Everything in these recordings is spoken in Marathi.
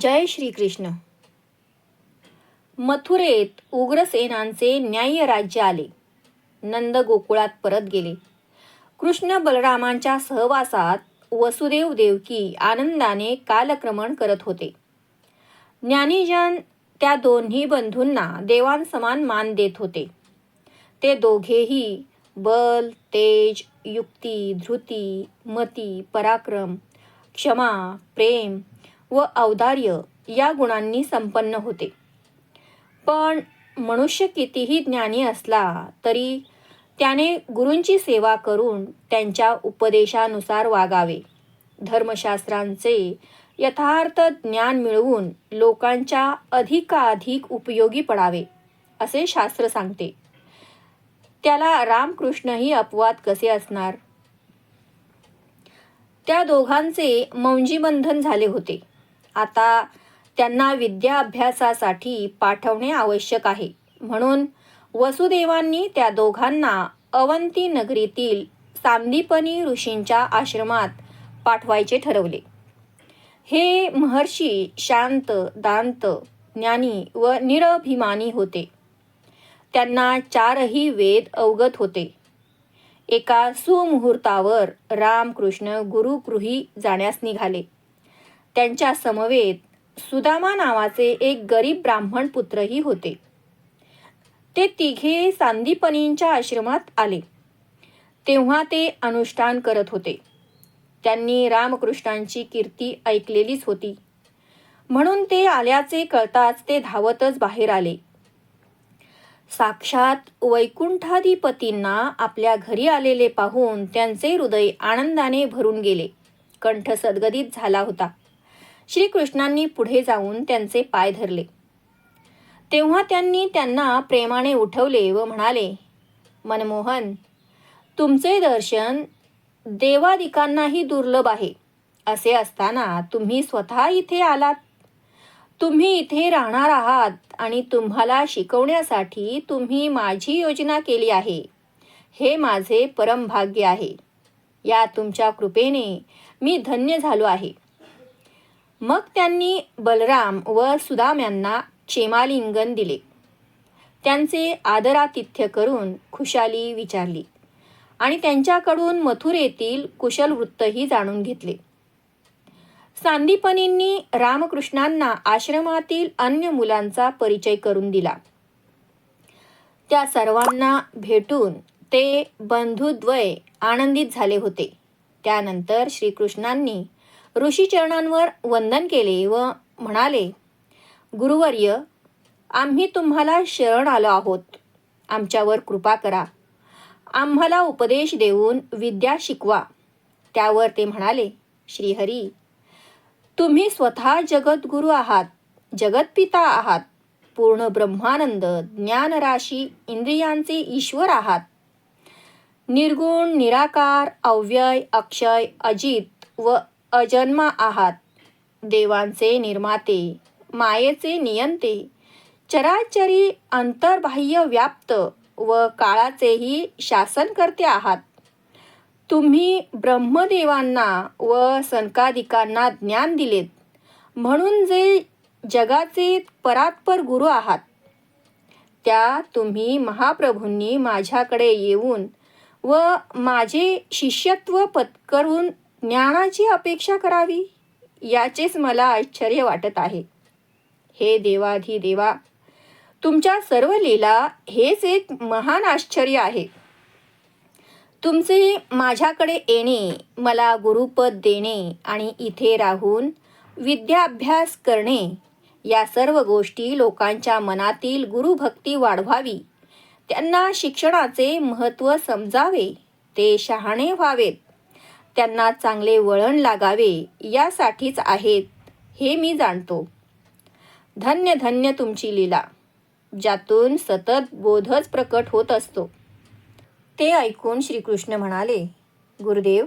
जय श्रीकृष्ण. मथुरेत उग्रसेनांचे न्याय्य राज्य आले. नंद गोकुळात परत गेले. कृष्ण बलरामांच्या सहवासात वसुदेव देवकी आनंदाने कालक्रमण करत होते. ज्ञानीजन त्या दोन्ही बंधूंना देवांसमान मान देत होते. ते दोघेही बल तेज युक्ती धृती मती पराक्रम क्षमा प्रेम व औदार्य या गुणांनी संपन्न होते. पण मनुष्य कितीही ज्ञानी असला तरी त्याने गुरूंची सेवा करून त्यांच्या उपदेशानुसार वागावे. धर्मशास्त्रांचे यथार्थ ज्ञान मिळवून लोकांच्या अधिकाधिक उपयोगी पडावे असे शास्त्र सांगते. त्याला रामकृष्णही अपवाद कसे असणार? त्या दोघांचे मौंजीबंधन झाले होते. आता त्यांना विद्या अभ्यासासाठी पाठवणे आवश्यक आहे. म्हणून वसुदेवांनी त्या दोघांना अवंती नगरीतील सांदीपनी ऋषींच्या आश्रमात पाठवायचे ठरवले. हे महर्षी शांत दांत ज्ञानी व निरभिमानी होते. त्यांना चारही वेद अवगत होते. एका सुमुहूर्तावर रामकृष्ण गुरुगृही जाण्यास निघाले. त्यांच्या समवेत सुदामा नावाचे एक गरीब ब्राह्मण पुत्रही होते. ते तिघे सांदीपनींच्या आश्रमात आले. तेव्हा ते अनुष्ठान करत होते. त्यांनी रामकृष्णांची कीर्ती ऐकलेलीच होती. म्हणून ते आल्याचे कळताच ते धावतच बाहेर आले. साक्षात वैकुंठाधिपतींना आपल्या घरी आलेले पाहून त्यांचे हृदय आनंदाने भरून गेले. कंठ सदगदित झाला होता. श्रीकृष्णांनी पुढे जाऊन त्यांचे पाय धरले. तेव्हा त्यांनी त्यांना प्रेमाने उठवले व म्हणाले मनमोहन तुमचे दर्शन देवादिकांनाही दुर्लभ आहे. असे असताना तुम्ही स्वतः इथे आलात. तुम्ही इथे राहणार आहात आणि तुम्हाला शिकवण्यासाठी तुम्ही माझी योजना केली आहे. हे माझे परमभाग्य आहे. या तुमच्या कृपेने मी धन्य झालो आहे. मग त्यांनी बलराम व सुदाम यांना क्षेमालिंगन दिले. त्यांचे आदरातिथ्य करून खुशाली विचारली आणि त्यांच्याकडून मथुरेतील कुशल वृत्तही जाणून घेतले. सांदीपनींनी रामकृष्णांना आश्रमातील अन्य मुलांचा परिचय करून दिला. त्या सर्वांना भेटून ते बंधुद्वय आनंदित झाले होते. त्यानंतर श्रीकृष्णांनी ऋषीचरणांवर वंदन केले व म्हणाले गुरुवर्य आम्ही तुम्हाला शरण आलो आहोत. आमच्यावर कृपा करा. आम्हाला उपदेश देऊन विद्या शिकवा. त्यावर ते म्हणाले श्रीहरी तुम्ही स्वतः जगद्गुरु आहात जगतपिता आहात पूर्ण ब्रह्मानंद ज्ञानराशी इंद्रियांचे ईश्वर आहात. निर्गुण निराकार अव्यय अक्षय अजित व अजन्मा आहात. देवांचे निर्माते मायेचे नियंते चराचरी अंतर्बाह्य व्याप्त व काळाचेही शासनकर्ते आहात. तुम्ही ब्रह्मदेवांना व सनकादिकांना ज्ञान दिलेत म्हणून जे जगाचे परात्पर गुरु आहात. त्या तुम्ही महाप्रभूंनी माझ्याकडे येऊन व माझे शिष्यत्व पत्करून ज्ञानाची अपेक्षा करावी याचेच मला आश्चर्य वाटत आहे. हे देवाधी देवा तुमच्या सर्व लीला हेच एक महान आश्चर्य आहे. तुमचे माझ्याकडे येणे मला गुरुपद देणे आणि इथे राहून विद्याभ्यास करणे या सर्व गोष्टी लोकांच्या मनातील गुरुभक्ती वाढवावी त्यांना शिक्षणाचे महत्त्व समजावे ते शहाणे व्हावेत. त्यांना चांगले वळण लागावे यासाठीच आहेत हे मी जाणतो. धन्य धन्य तुमची लीला ज्यातून सतत बोधच प्रकट होत असतो. ते ऐकून श्रीकृष्ण म्हणाले गुरुदेव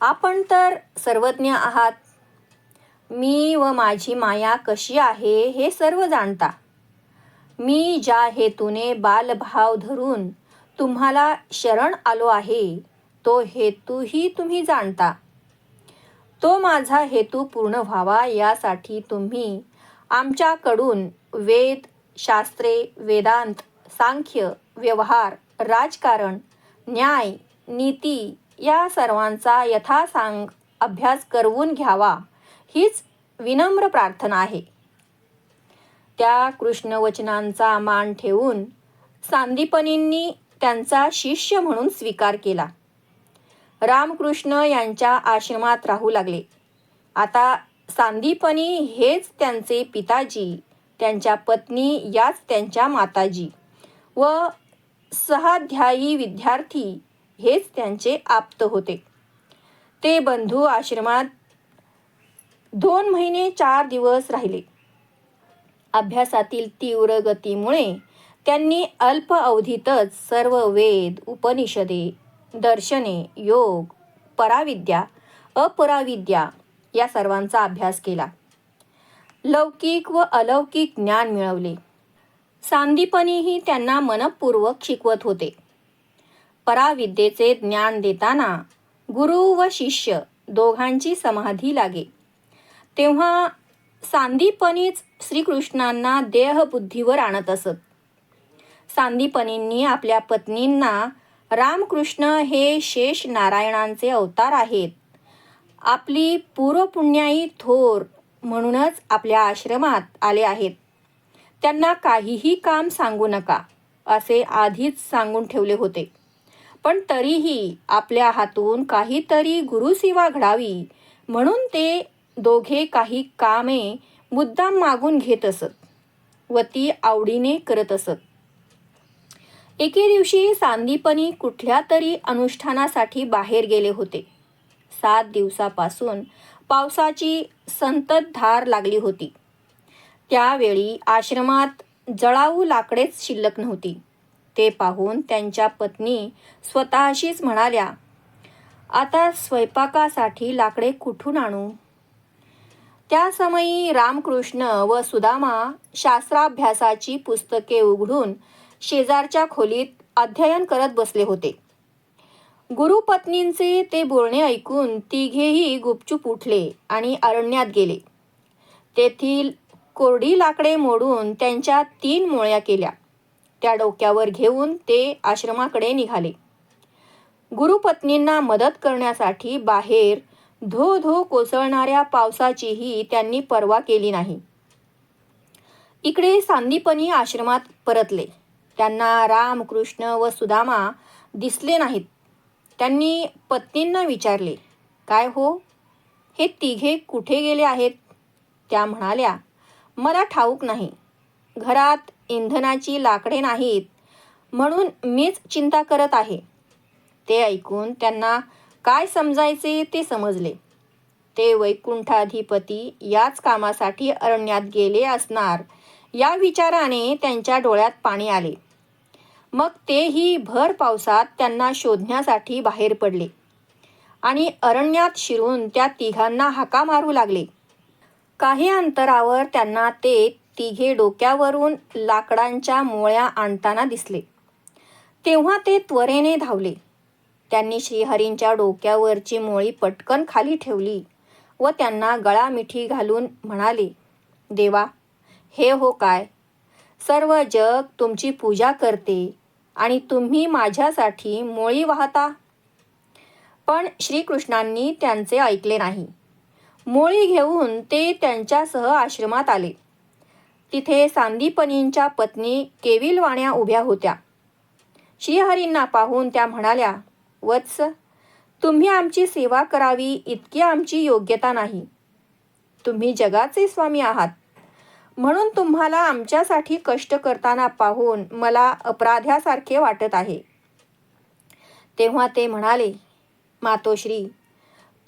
आपण तर सर्वज्ञ आहात. मी व माझी माया कशी आहे हे सर्व जाणता. मी ज्या हेतूने बालभाव धरून तुम्हाला शरण आलो आहे तो हेतूही तुम्ही जाणता. तो माझा हेतू पूर्ण व्हावा यासाठी तुम्ही आमच्याकडून वेद शास्त्रे वेदांत सांख्य व्यवहार राजकारण न्याय नीती या सर्वांचा यथासांग अभ्यास करवून घ्यावा हीच विनम्र प्रार्थना आहे. त्या कृष्णवचनांचा मान ठेवून सांदीपनींनी त्यांचा शिष्य म्हणून स्वीकार केला. रामकृष्ण यांच्या आश्रमात राहू लागले. आता सांदीपनी हेच त्यांचे पिताजी त्यांच्या पत्नी याच त्यांच्या माताजी व सहाध्यायी विद्यार्थी हेच त्यांचे आप्त होते. ते बंधू आश्रमात दोन महिने चार दिवस राहिले. अभ्यासातील तीव्र गतीमुळे त्यांनी अल्प अवधीतच सर्व वेद उपनिषदे दर्शने योग पराविद्या अपराविद्या या सर्वांचा अभ्यास केला. लौकिक व अलौकिक ज्ञान मिळवले. सांदीपनीही त्यांना मनपूर्वक शिकवत होते. पराविद्येचे ज्ञान देताना गुरु व शिष्य दोघांची समाधी लागे. तेव्हा सांदीपनीच श्रीकृष्णांना देहबुद्धीवर आणत असत. सांदीपनींनी आपल्या पत्नींना रामकृष्ण हे शेष नारायणांचे अवतार आहेत. आपली पूर्वपुण्याई थोर म्हणूनच आपल्या आश्रमात आले आहेत. त्यांना काहीही काम सांगू नका असे आधीच सांगून ठेवले होते. पण तरीही आपल्या हातून काहीतरी गुरुसेवा घडावी म्हणून ते दोघे काही कामे मुद्दाम मागून घेत असत व ती आवडीने करत असत. एके दिवशी सांदीपनी कुठल्या तरी अनुष्ठानासाठी बाहेर गेले होते. सात दिवसापासून पावसाची संततधार लागली होती. त्यावेळी आश्रमात जळाऊ लाकडेच शिल्लक नव्हती. ते पाहून त्यांच्या पत्नी स्वतःशीच म्हणाल्या आता स्वयंपाकासाठी लाकडे कुठून आणू? त्या समयी रामकृष्ण व सुदामा शास्त्राभ्यासाची पुस्तके उघडून शेजारच्या खोलीत अध्ययन करत बसले होते. गुरुपत्नींचे ते बोलणे ऐकून तिघेही गुपचूप उठले आणि अरण्यात गेले. तेथील कोरडी लाकडे मोडून त्यांच्या तीन मोळ्या केल्या. त्या डोक्यावर घेऊन ते आश्रमाकडे निघाले. गुरुपत्नींना मदत करण्यासाठी बाहेर धो धो कोसळणाऱ्या पावसाचीही त्यांनी पर्वा केली नाही. इकडे सांदीपनी आश्रमात परतले. त्यांना राम कृष्ण व सुदामा दिसले नाहीत. त्यांनी पत्नींना विचारले काय हो? हे तिघे कुठे गेले आहेत? त्या म्हणाल्या मला ठाऊक नाही. घरात इंधनाची लाकडे नाहीत म्हणून मीच चिंता करत आहे. ते ऐकून त्यांना काय समजायचे ते समजले. ते वैकुंठाधिपती याच कामासाठी अरण्यात गेले असणार या विचाराने त्यांच्या डोळ्यात पाणी आले. मग तेही भर पावसात त्यांना शोधण्यासाठी बाहेर पडले. आणि अरण्यात शिरून त्या तिघांना हाका मारू लागले. काही अंतरावर त्यांना ते तिघे डोक्यावरून लाकडांच्या मोळ्या आणताना दिसले. तेव्हा ते त्वरेने धावले. त्यांनी श्रीहरींच्या डोक्यावरची मोळी पटकन खाली ठेवली व त्यांना गळा मिठी घालून म्हणाले देवा हे हो काय? सर्व जग तुमची पूजा करते आणि तुम्ही माझ्यासाठी मोळी वाहता. पण श्रीकृष्णांनी त्यांचे ऐकले नाही. मोळी घेऊन ते त्यांच्यासह आश्रमात आले. तिथे सांदीपनींच्या पत्नी केविलवाण्या उभ्या होत्या. श्रीहरींना पाहून त्या म्हणाल्या वत्स तुम्ही आमची सेवा करावी इतकी आमची योग्यता नाही. तुम्ही जगाचे स्वामी आहात. म्हणून तुम्हाला आमच्यासाठी कष्ट करताना पाहून मला अपराध्यासारखे वाटत आहे. तेव्हा ते म्हणाले मातोश्री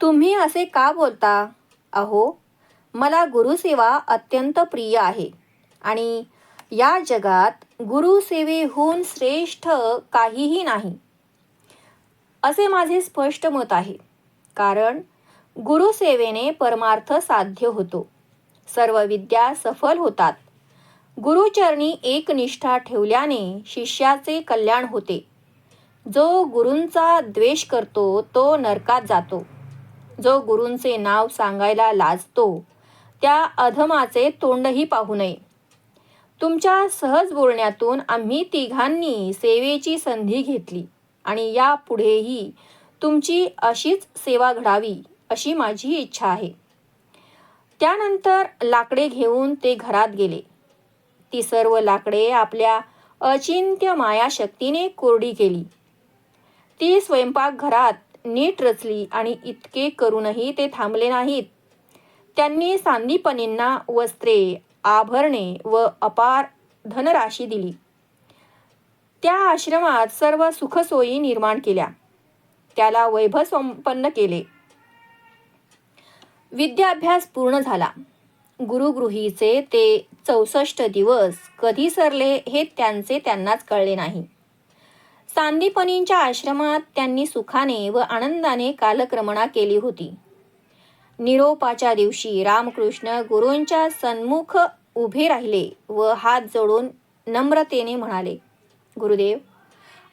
तुम्ही असे का बोलता? अहो मला गुरुसेवा अत्यंत प्रिय आहे आणि या जगात गुरुसेवेहून श्रेष्ठ काहीही नाही. असे माझे स्पष्ट मत आहे कारण गुरुसेवेने परमार्थ साध्य होतो. सर्व विद्या सफल होतात. गुरुचरणी एक निष्ठा ठेवल्याने शिष्याचे कल्याण होते. जो गुरूंचा द्वेष करतो तो नरकात जातो. जो गुरूंचे नाव सांगायला लाजतो त्या अधमाचे तोंडही पाहू नये. तुमच्या सहज बोलण्यातून आम्ही तिघांनी सेवेची संधी घेतली आणि यापुढेही तुमची अशीच सेवा घडावी अशी माझी इच्छा आहे. त्यानंतर लाकडे घेऊन ते घरात गेले. ती सर्व लाकडे आपल्या अचिंत्य मायाशक्तीने कोरडी केली. ती स्वयंपाकघरात नीट रचली आणि इतके करूनही ते थांबले नाहीत. त्यांनी सांदीपनींना वस्त्रे आभरणे व अपार धनराशी दिली. त्या आश्रमात सर्व सुखसोयी निर्माण केल्या. त्याला वैभव संपन्न केले. विद्याभ्यास पूर्ण झाला. गुरुगृहीचे ते चौसष्ट दिवस कधी सरले हे त्यांचे त्यांनाच कळले नाही. सांदीपनींच्या आश्रमात त्यांनी सुखाने व आनंदाने कालक्रमणा केली होती. निरोपाच्या दिवशी रामकृष्ण गुरूंच्या सन्मुख उभे राहिले व हात जोडून नम्रतेने म्हणाले गुरुदेव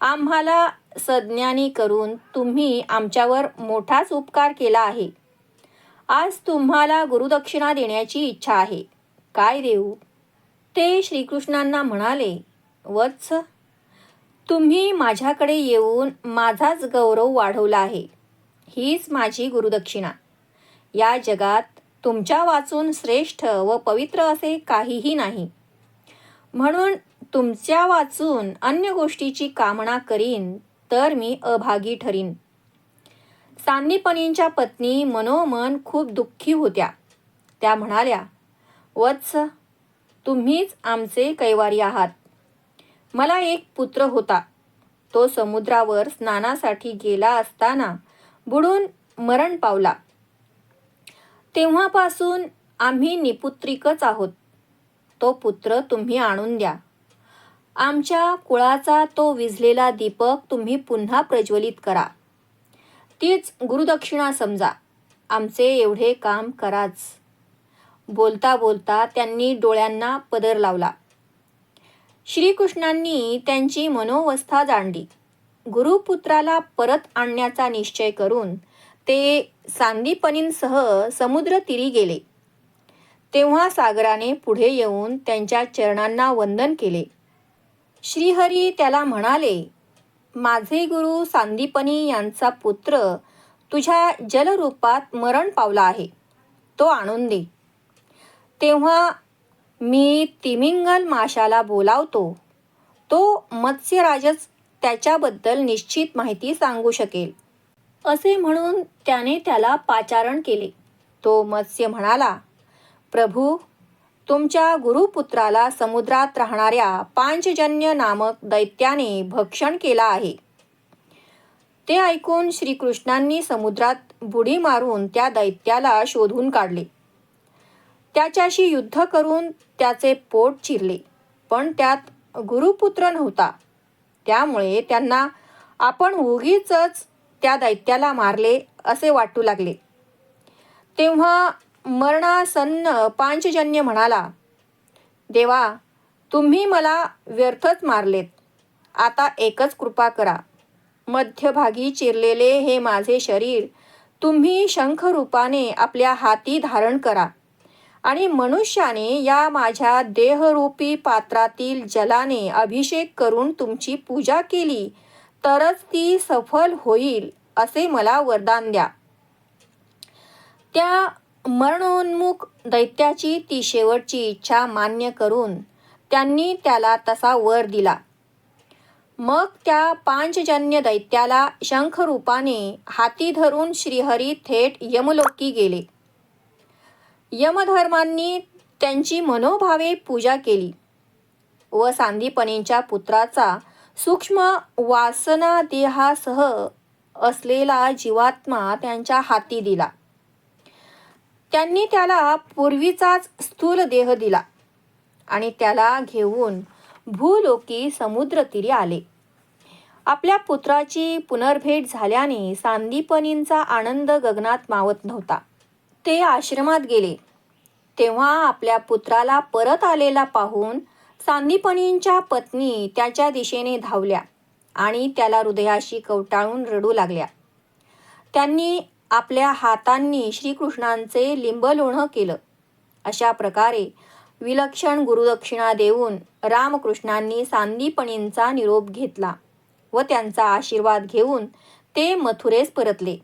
आम्हाला सज्ञानी करून तुम्ही आमच्यावर मोठाच उपकार केला आहे. आज तुम्हाला गुरुदक्षिणा देण्याची इच्छा आहे. काय देऊ? ते श्रीकृष्णांना म्हणाले वत्स तुम्ही माझ्याकडे येऊन माझाच गौरव वाढवला आहे. हीच माझी गुरुदक्षिणा. या जगात तुमच्या वाचून श्रेष्ठ व पवित्र असे काहीही नाही. म्हणून तुमच्या वाचून अन्य गोष्टीची कामना करीन तर मी अभागी ठरीन. सांदीपनींच्या पत्नी मनोमन खूप दुःखी होत्या. त्या म्हणाल्या वत्स तुम्हीच आमचे कैवारी आहात. मला एक पुत्र होता. तो समुद्रावर स्नानासाठी गेला असताना बुडून मरण पावला. तेव्हापासून आम्ही निपुत्रिकच आहोत. तो पुत्र तुम्ही आणून द्या. आमच्या कुळाचा तो विझलेला दीपक तुम्ही पुन्हा प्रज्वलित करा. तीच गुरुदक्षिणा समजा. आमचे एवढे काम कराच. बोलता बोलता त्यांनी डोळ्यांना पदर लावला. श्रीकृष्णांनी त्यांची मनोवस्था जाणली. गुरुपुत्राला परत आणण्याचा निश्चय करून ते सांदीपनींसह समुद्रतीरी गेले. तेव्हा सागराने पुढे येऊन त्यांच्या चरणांना वंदन केले. श्रीहरी त्याला म्हणाले माझे गुरु सांदीपनी यांचा पुत्र तुझ्या जलरूपात मरण पावला आहे. तो आणून दे. तेव्हा मी तिमिंगल माशाला बोलावतो. तो मत्स्यराजच त्याच्याबद्दल निश्चित माहिती सांगू शकेल. असे म्हणून त्याने त्याला पाचारण केले. तो मत्स्य म्हणाला प्रभू तुमच्या गुरुपुत्राला समुद्रात राहणाऱ्या पांचजन्य नामक दैत्याने भक्षण केला आहे. ते ऐकून श्रीकृष्णांनी समुद्रात बुडी मारून त्या दैत्याला शोधून काढले. त्याच्याशी युद्ध करून त्याचे पोट चिरले पण त्यात गुरुपुत्र नव्हता. त्यामुळे त्यांना आपण उगीच त्या दैत्याला मारले असे वाटू लागले. तेव्हा मरणासन्न पांचजन्य म्हणाला देवा तुम्ही मला व्यर्थच मारलेत. आता एकच कृपा करा. मध्यभागी चिरलेले हे माझे शरीर तुम्ही शंखरूपाने आपल्या हाती धारण करा. आणि मनुष्याने या माझ्या देहरूपी पात्रातील जलाने अभिषेक करून तुमची पूजा केली तरच ती सफल होईल असे मला वरदान द्या. त्या मरणोन्मुख दैत्याची ती शेवटची इच्छा मान्य करून त्यांनी त्याला तसा वर दिला. मग त्या पांचजन्य दैत्याला शंखरूपाने हाती धरून श्रीहरी थेट यमलोकी गेले. यमधर्मांनी त्यांची मनोभावे पूजा केली व सांदीपनींच्या पुत्राचा सूक्ष्म वासना देहासह असलेला जीवात्मा त्यांच्या हाती दिला. त्यांनी त्याला पूर्वीचाच स्थूल देह दिला आणि त्याला घेऊन भूलोकी समुद्रतीरी आले. आपल्या पुत्राची पुनर्भेट झाल्याने सांदीपनींचा आनंद गगनात मावत नव्हता. ते आश्रमात गेले. तेव्हा आपल्या पुत्राला परत आलेला पाहून सांदीपनींच्या पत्नी त्याच्या दिशेने धावल्या आणि त्याला हृदयाशी कवटाळून रडू लागल्या. त्यांनी आपल्या हातांनी श्रीकृष्णांचे लिंबलोणं केलं. अशा प्रकारे विलक्षण गुरुदक्षिणा देऊन रामकृष्णांनी सांदीपणींचा निरोप घेतला व त्यांचा आशीर्वाद घेऊन ते मथुरेस परतले.